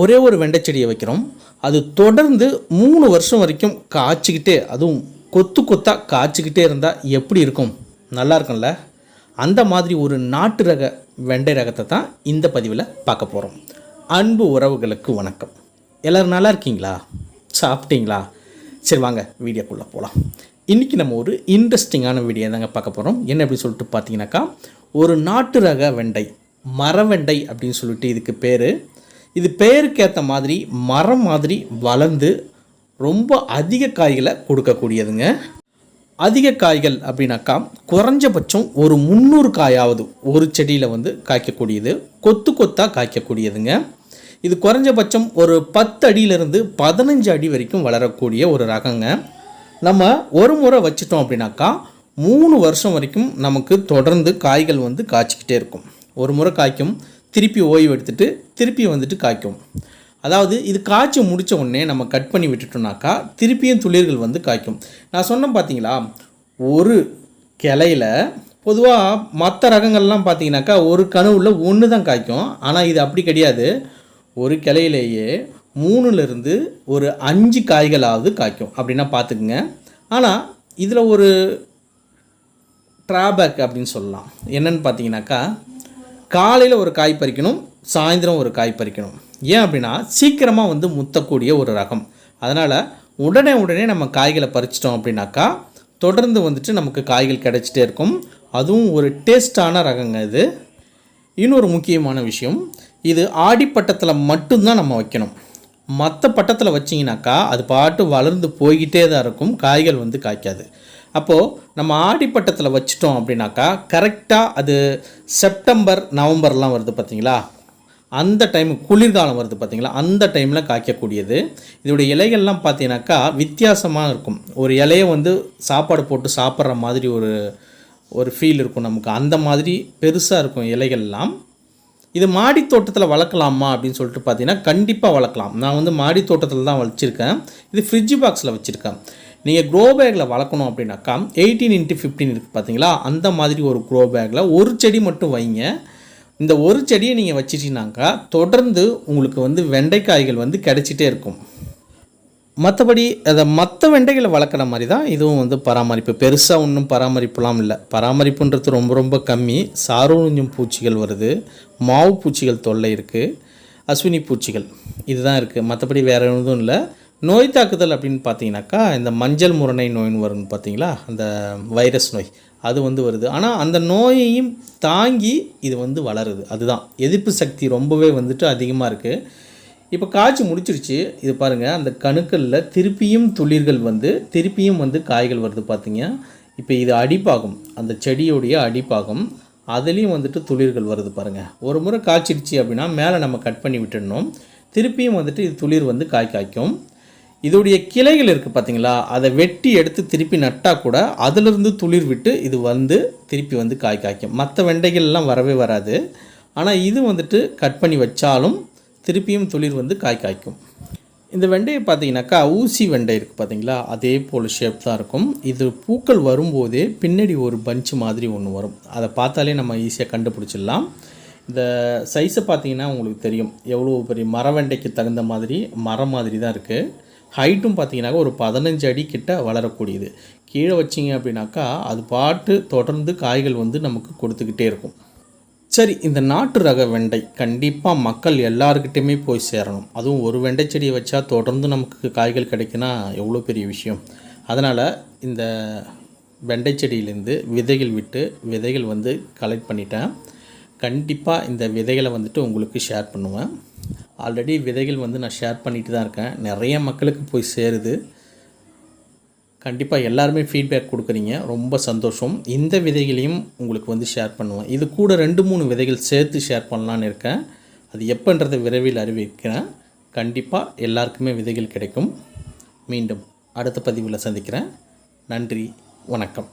ஒரே ஒரு வெண்டைச்செடியை வைக்கிறோம். அது தொடர்ந்து மூணு வருஷம் வரைக்கும் காய்ச்சிக்கிட்டே அதுவும் கொத்து கொத்தாக காய்ச்சிக்கிட்டே இருந்தால் எப்படி இருக்கும்? நல்லா இருக்கும்ல? அந்த மாதிரி ஒரு நாட்டு ரக வெண்டை ரகத்தை தான் இந்த பதிவில் பார்க்க போகிறோம் அன்பு உறவுகளுக்கு வணக்கம். எல்லோரும் நல்லா இருக்கீங்களா? சாப்பிட்டீங்களா? சரி வாங்க வீடியோக்குள்ளே போகலாம் இன்றைக்கி நம்ம ஒரு இன்ட்ரெஸ்டிங்கான வீடியோ தாங்க பார்க்க போகிறோம் என்ன அப்படி சொல்லிட்டு பார்த்தீங்கன்னாக்கா ஒரு நாட்டு ரக வெண்டை மரவெண்டை அப்படின்னு சொல்லிட்டு இதுக்கு பேர். இது பெயருக்கு ஏற்ற மாதிரி மரம் மாதிரி வளர்ந்து ரொம்ப அதிக காய்களை கொடுக்கக்கூடியதுங்க. அதிக காய்கள் அப்படின்னாக்கா குறைஞ்சபட்சம் ஒரு முந்நூறு காயாவது ஒரு செடியில் வந்து காய்க்கக்கூடியது கொத்து கொத்தாக காய்க்கக்கூடியதுங்க. இது குறைஞ்சபட்சம் ஒரு பத்து அடியிலிருந்து பதினஞ்சு அடி வரைக்கும் வளரக்கூடிய ஒரு ரகங்க. நம்ம ஒரு முறை வச்சிட்டோம் அப்படின்னாக்கா மூணு வருஷம் வரைக்கும் நமக்கு தொடர்ந்து காய்கள் வந்து காய்ச்சிக்கிட்டே இருக்கும். ஒரு முறை காய்க்கும் திருப்பி ஓய்வு எடுத்துகிட்டு திருப்பி வந்துட்டு காய்க்கும். அதாவது இது காய்ச்சி முடித்த உடனே நம்ம கட் பண்ணி விட்டுட்டோம்னாக்கா திருப்பியும் துளிர்கள் வந்து காய்க்கும். நான் சொன்னேன் பார்த்தீங்களா ஒரு கிளையில பொதுவாக மற்ற ரகங்கள்லாம் பார்த்தீங்கன்னாக்கா ஒரு கனவுல ஒன்று தான் காய்க்கும். ஆனால் இது அப்படி கிடையாது. ஒரு கிளையிலேயே மூணுலேருந்து ஒரு அஞ்சு காய்களாவது காய்க்கும். அப்படின்னா பார்த்துக்குங்க ஆனால் இதில் ஒரு ட்ராபேக் அப்படின்னு சொல்லலாம். என்னென்னு பார்த்தீங்கன்னாக்கா காலையில் ஒரு காய் பறிக்கணும் சாயந்தரம் ஒரு காய் பறிக்கணும். ஏன் அப்படின்னா சீக்கிரமாக வந்து முத்தக்கூடிய ஒரு ரகம். அதனால் உடனே உடனே நம்ம காய்களை பறிச்சிட்டோம் அப்படின்னாக்கா தொடர்ந்து வந்துட்டு நமக்கு காய்கள் கிடச்சிட்டே இருக்கும். அதுவும் ஒரு டேஸ்டான ரகங்க இது. இன்னொரு முக்கியமான விஷயம் இது ஆடிப்பட்டத்தில் மட்டும்தான் நம்ம வைக்கணும். மற்ற பட்டத்தில் வச்சிங்கனாக்கா அது பாட்டு வளர்ந்து போய்கிட்டே தான் இருக்கும் காய்கள் வந்து காய்க்காது. அப்போது நம்ம ஆடிப்பட்டத்தில் வச்சிட்டோம் அப்படின்னாக்கா கரெக்டாக அது செப்டம்பர் நவம்பர்லாம் வருது பார்த்தீங்களா அந்த டைம் குளிர்காலம் வருது பார்த்தீங்களா அந்த டைமில் காய்க்கக்கூடியது. இதோடைய இலைகள்லாம் பார்த்தீங்கன்னாக்கா வித்தியாசமாக இருக்கும். ஒரு இலையை வந்து சாப்பாடு போட்டு சாப்பிட்ற மாதிரி ஒரு ஒரு ஃபீல் இருக்கும் நமக்கு. அந்த மாதிரி பெருசாக இருக்கும் இலைகள்லாம். இது மாடி தோட்டத்தில் வளர்க்கலாமா அப்படின்னு சொல்லிட்டு பார்த்தீங்கன்னா கண்டிப்பாக வளர்க்கலாம். நான் வந்து மாடி தோட்டத்தில் தான் வச்சுருக்கேன். இது ஃப்ரிட்ஜ் பாக்ஸில் வச்சுருக்கேன். நீங்கள் க்ரோ பேக்கில் வளர்க்கணும் அப்படின்னாக்கா எயிட்டீன் இன்ட்டு ஃபிஃப்டின் இருக்குது பார்த்தீங்களா அந்த மாதிரி ஒரு க்ரோ பேக்கில் ஒரு செடி மட்டும் வைங்க. இந்த ஒரு செடியை நீங்கள் வச்சிட்டீங்கனாக்கா தொடர்ந்து உங்களுக்கு வந்து வெண்டைக்காய்கள் வந்து கிடச்சிட்டே இருக்கும். மற்றபடி அதை மற்ற வெண்டைகளை வளர்க்குற மாதிரி தான் இதுவும் வந்து பராமரிப்பு. பெருசாக ஒன்றும் பராமரிப்புலாம் இல்லை. பராமரிப்புன்றது ரொம்ப ரொம்ப கம்மி. சாரோஞ்சும் பூச்சிகள் வருது. மாவு பூச்சிகள் தொல்லை இருக்குது அஸ்வினி பூச்சிகள். இதுதான் இருக்குது மற்றபடி வேறு எதுவும் இல்லை. நோய் தாக்குதல் அப்படின்னு பார்த்தீங்கன்னாக்கா இந்த மஞ்சள் முரணை நோயின்னு வரும்னு பார்த்தீங்களா? அந்த வைரஸ் நோய். அது வந்து வருது. ஆனால் அந்த நோயையும் தாங்கி இது வந்து வளருது. அதுதான். எதிர்ப்பு சக்தி ரொம்பவே வந்துட்டு அதிகமாக இருக்குது இப்போ காய்ச்சி முடிச்சிருச்சு. இது பாருங்கள் அந்த கணுக்களில் திருப்பியும் துளிர்கள் வந்து திருப்பியும் வந்து காய்கள் வருது பார்த்தீங்க இப்போ இது அடிப்பாகும். அந்த செடியோடைய அடிப்பாகும். அதுலேயும் வந்துட்டு துளிர்கள் வருது பாருங்கள் ஒரு முறை காய்ச்சிடுச்சு அப்படின்னா மேலே நம்ம கட் பண்ணி விட்டுடணும். திருப்பியும் வந்துட்டு இது துளிர் வந்து காய் காய்க்கும். இதோடைய கிளைகள் இருக்குது பார்த்தீங்களா அதை வெட்டி எடுத்து திருப்பி நட்டால் கூட அதிலிருந்து துளிர் விட்டு இது வந்து திருப்பி வந்து காய் காய்க்கும். மற்ற வெண்டைகள்லாம் வரவே வராது. ஆனால் இது வந்துட்டு கட் பண்ணி வச்சாலும் திருப்பியும் துளிர் வந்து காய் காய்க்கும். இந்த வெண்டையை பார்த்தீங்கன்னாக்கா ஊசி வெண்டை இருக்குது பார்த்தீங்களா அதே போல் ஷேப் தான் இருக்கும். இது பூக்கள் வரும்போதே பின்னாடி ஒரு பஞ்சு மாதிரி ஒன்று வரும். அதை பார்த்தாலே நம்ம ஈஸியாக கண்டுபிடிச்சிடலாம். இந்த சைஸை பார்த்தீங்கன்னா உங்களுக்கு தெரியும். எவ்வளோ பெரிய மர வெண்டைக்கு தகுந்த மாதிரி மரம் மாதிரி தான் இருக்குது ஹைட்டும் பார்த்தீங்கன்னாக்கா ஒரு பதினஞ்சு அடி கிட்ட வளரக்கூடியது. கீழே வச்சிங்க அப்படின்னாக்கா அது பாட்டு தொடர்ந்து காய்கள் வந்து நமக்கு கொடுத்துக்கிட்டே இருக்கும். சரி இந்த நாட்டு ரக வெண்டை கண்டிப்பாக மக்கள் எல்லாருக்கிட்டையுமே போய் சேரணும். அதுவும் ஒரு வெண்டை செடியை வச்சா தொடர்ந்து நமக்கு காய்கள் கிடைக்குன்னா எவ்வளோ பெரிய விஷயம். அதனால் இந்த வெண்டை செடியிலேருந்து விதைகள் விட்டு விதைகள் வந்து கலெக்ட் பண்ணிட்டேன். கண்டிப்பாக இந்த விதைகளை வந்துட்டு உங்களுக்கு ஷேர் பண்ணுவேன். ஆல்ரெடி விதைகள் வந்து நான் ஷேர் பண்ணிட்டு தான் இருக்கேன். நிறைய மக்களுக்கு போய் சேருது. கண்டிப்பாக எல்லாருமே ஃபீட்பேக் கொடுக்குறீங்க. ரொம்ப சந்தோஷம். இந்த விதைகளையும் உங்களுக்கு வந்து ஷேர் பண்ணுவேன். இது கூட ரெண்டு மூணு விதைகள் சேர்த்து ஷேர் பண்ணலான்னு இருக்கேன். அது எப்போன்றதை விரைவில் அறிவிக்கிறேன். கண்டிப்பாக எல்லாருக்குமே விதைகள் கிடைக்கும். மீண்டும் அடுத்த பதிவில் சந்திக்கிறேன். நன்றி. வணக்கம்.